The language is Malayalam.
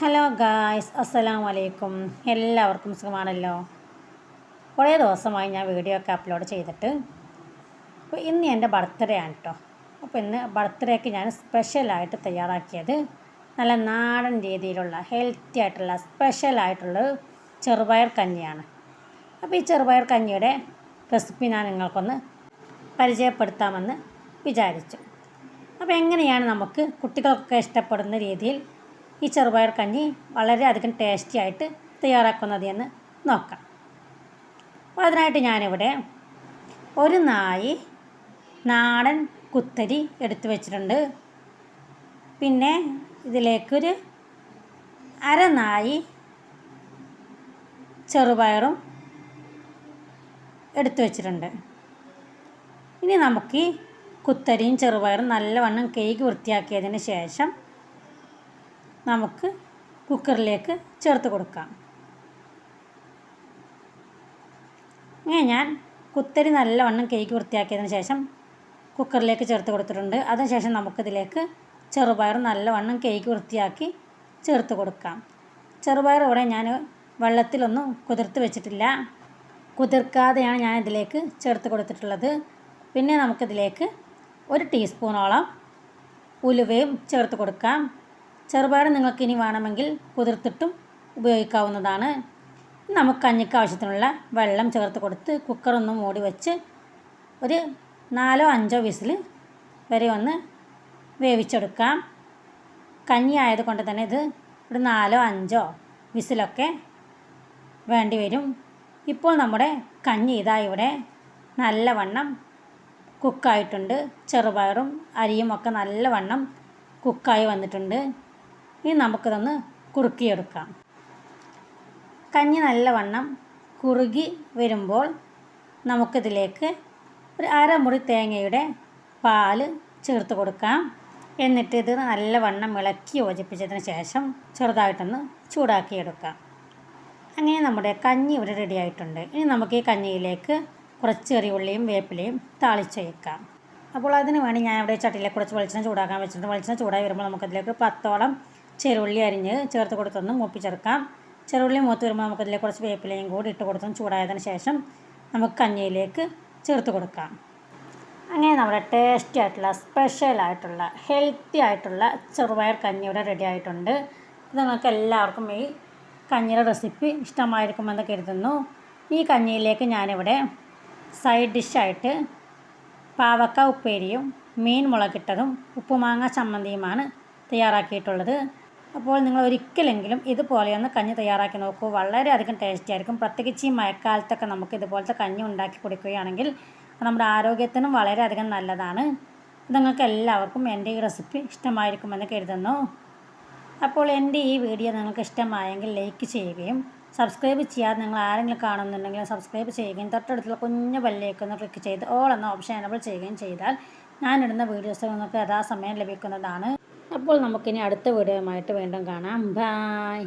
ഹലോ ഗായ്സ് അസ്സലാം വലൈക്കും എല്ലാവർക്കും സുഖമാണല്ലോ? കുറേ ദിവസമായി ഞാൻ വീഡിയോ ഒക്കെ അപ്ലോഡ് ചെയ്തിട്ട്. അപ്പോൾ ഇന്ന് എന്റെ ബർത്ത്ഡേ ആണ് കേട്ടോ അപ്പോൾ ഇന്ന് ബർത്ത്ഡേക്ക് ഞാൻ സ്പെഷ്യലായിട്ട് തയ്യാറാക്കിയത് നല്ല നാടൻ രീതിയിലുള്ള ഹെൽത്തി ആയിട്ടുള്ള സ്പെഷ്യലായിട്ടുള്ള ചെറുപയർ കഞ്ഞിയാണ്. അപ്പോൾ ഈ ചെറുപയർ കഞ്ഞിയുടെ റെസിപ്പി ഞാൻ നിങ്ങൾക്കൊന്ന് പരിചയപ്പെടുത്താമെന്ന് വിചാരിച്ചു. അപ്പോൾ എങ്ങനെയാണ് നമുക്ക് കുട്ടികൾക്കൊക്കെ ഇഷ്ടപ്പെടുന്ന രീതിയിൽ ഈ ചെറുപയർ കഞ്ഞി വളരെയധികം ടേസ്റ്റി ആയിട്ട് തയ്യാറാക്കുന്നത് എന്ന് നോക്കാം. അപ്പോൾ അതിനായിട്ട് ഞാനിവിടെ ഒരു നായി നാടൻ കുത്തരി എടുത്തു വെച്ചിട്ടുണ്ട്. പിന്നെ ഇതിലേക്കൊരു അരനായി ചെറുപയറും എടുത്തു വെച്ചിട്ടുണ്ട്. ഇനി നമുക്ക് കുത്തരിയും ചെറുപയറും നല്ലവണ്ണം കേക്ക് വൃത്തിയാക്കിയതിന് ശേഷം നമുക്ക് കുക്കറിലേക്ക് ചേർത്ത് കൊടുക്കാം. ഇങ്ങനെ ഞാൻ കുത്തരി നല്ലവണ്ണം കേക്ക് വൃത്തിയാക്കിയതിന് ശേഷം കുക്കറിലേക്ക് ചേർത്ത് കൊടുത്തിട്ടുണ്ട്. അതിനുശേഷം നമുക്കിതിലേക്ക് ചെറുപയർ നല്ലവണ്ണം കേക്ക് വൃത്തിയാക്കി ചേർത്ത് കൊടുക്കാം. ചെറുപയർ ഇവിടെ ഞാൻ വെള്ളത്തിലൊന്നും കുതിർത്ത് വെച്ചിട്ടില്ല. കുതിർക്കാതെയാണ് ഞാൻ ഇതിലേക്ക് ചേർത്ത് കൊടുത്തിട്ടുള്ളത്. പിന്നെ നമുക്കിതിലേക്ക് ഒരു ടീസ്പൂണോളം ഉലുവയും ചേർത്ത് കൊടുക്കാം. ചെറുപയർ നിങ്ങൾക്ക് ഇനി വേണമെങ്കിൽ കുതിർത്തിട്ടും ഉപയോഗിക്കാവുന്നതാണ്. നമുക്ക് കഞ്ഞിക്ക് ആവശ്യത്തിനുള്ള വെള്ളം ചേർത്ത് കൊടുത്ത് കുക്കറൊന്ന് മൂടി വെച്ച് ഒരു നാലോ അഞ്ചോ വിസിൽ വരെ ഒന്ന് വേവിച്ചെടുക്കാം. കഞ്ഞി ആയതുകൊണ്ട് തന്നെ ഇത് ഒരു നാലോ അഞ്ചോ വിസിലൊക്കെ വേണ്ടി വരും. ഇപ്പോൾ നമ്മുടെ കഞ്ഞി ഇതാ ഇവിടെ നല്ലവണ്ണം കുക്കായിട്ടുണ്ട് ചെറുപയറും അരിയും ഒക്കെ നല്ലവണ്ണം കുക്കായി വന്നിട്ടുണ്ട്. ഇനി നമുക്കിതൊന്ന് കുറുക്കിയെടുക്കാം. കഞ്ഞി നല്ലവണ്ണം കുറുകി വരുമ്പോൾ നമുക്കിതിലേക്ക് ഒരു അരമുറി തേങ്ങയുടെ പാൽ ചേർത്ത് കൊടുക്കാം. എന്നിട്ട് ഇത് നല്ലവണ്ണം ഇളക്കി യോജിപ്പിച്ചതിന് ശേഷം ചെറുതായിട്ടൊന്ന് ചൂടാക്കിയെടുക്കാം. അങ്ങനെ നമ്മുടെ കഞ്ഞി ഇവിടെ റെഡി ആയിട്ടുണ്ട്. ഇനി നമുക്ക് ഈ കഞ്ഞിയിലേക്ക് കുറച്ച് ചെറിയുള്ളിയും വേപ്പിലയും താളിച്ച് വയ്ക്കാം അപ്പോൾ അതിന് വേണ്ടി ഞാൻ ഇവിടെ ചട്ടിയിലേക്ക് കുറച്ച് വെളിച്ചെണ്ണ ചൂടാക്കാൻ വെച്ചിട്ടുണ്ട്. വെളിച്ചെണ്ണ ചൂടായി വരുമ്പോൾ നമുക്കതിലേക്ക് പത്തോളം ചെറുള്ളി അരിഞ്ഞ് ചേർത്ത് കൊടുത്തൊന്ന് മൂപ്പിച്ചെടുക്കാം ചെറുള്ളി മൂത്ത് വരുമ്പോൾ നമുക്കതിൽ കുറച്ച് വേപ്പിലയും കൂടി ഇട്ട് കൊടുത്തും ചൂടായതിന് ശേഷം നമുക്ക് കഞ്ഞിയിലേക്ക് ചേർത്ത് കൊടുക്കാം. അങ്ങനെ നമ്മുടെ ടേസ്റ്റി ആയിട്ടുള്ള സ്പെഷ്യൽ ആയിട്ടുള്ള ഹെൽത്തി ആയിട്ടുള്ള ചെറുപയർ കഞ്ഞി ഇവിടെ റെഡി ആയിട്ടുണ്ട്. ഇത് നിങ്ങൾക്ക് എല്ലാവർക്കും ഈ കഞ്ഞിയുടെ റെസിപ്പി ഇഷ്ടമായിരിക്കുമെന്ന് കരുതുന്നു. ഈ കഞ്ഞിയിലേക്ക് ഞാനിവിടെ സൈഡ് ഡിഷായിട്ട് പാവക്ക ഉപ്പേരിയും മീൻ മുളകിട്ടതും ഉപ്പുമാങ്ങ ചമ്മന്തിയുമാണ് തയ്യാറാക്കിയിട്ടുള്ളത്. അപ്പോൾ നിങ്ങൾ ഒരിക്കലെങ്കിലും ഇതുപോലെയൊന്ന് കഞ്ഞി തയ്യാറാക്കി നോക്കൂ. വളരെയധികം ടേസ്റ്റി ആയിരിക്കും. പ്രത്യേകിച്ച് ഈ മഴക്കാലത്തൊക്കെ നമുക്ക് ഇതുപോലത്തെ കഞ്ഞി ഉണ്ടാക്കി കുടിക്കുകയാണെങ്കിൽ നമ്മുടെ ആരോഗ്യത്തിനും വളരെയധികം നല്ലതാണ്. നിങ്ങൾക്ക് എല്ലാവർക്കും എന്റെ ഈ റെസിപ്പി ഇഷ്ടമായിരിക്കുമെന്ന് കരുതുന്നു. അപ്പോൾ എന്റെ ഈ വീഡിയോ നിങ്ങൾക്ക് ഇഷ്ടമായെങ്കിൽ ലൈക്ക് ചെയ്യുകയും സബ്സ്ക്രൈബ് ചെയ്യാതെ നിങ്ങൾ ആരെങ്കിലും കാണുന്നുണ്ടെങ്കിൽ സബ്സ്ക്രൈബ് ചെയ്യുകയും തൊട്ടടുത്തുള്ള കുഞ്ഞു ഒന്ന് ക്ലിക്ക് ചെയ്ത് ഓൾ എന്ന ഓപ്ഷൻ എനബിൾ ചെയ്യുകയും ചെയ്താൽ ഞാനിടുന്ന വീഡിയോസ് നിങ്ങൾക്ക് യഥാസമയം ലഭിക്കുന്നതാണ്. അപ്പോൾ നമുക്കിനി അടുത്ത വീഡിയോയുമായിട്ട് വീണ്ടും കാണാം. ബായ്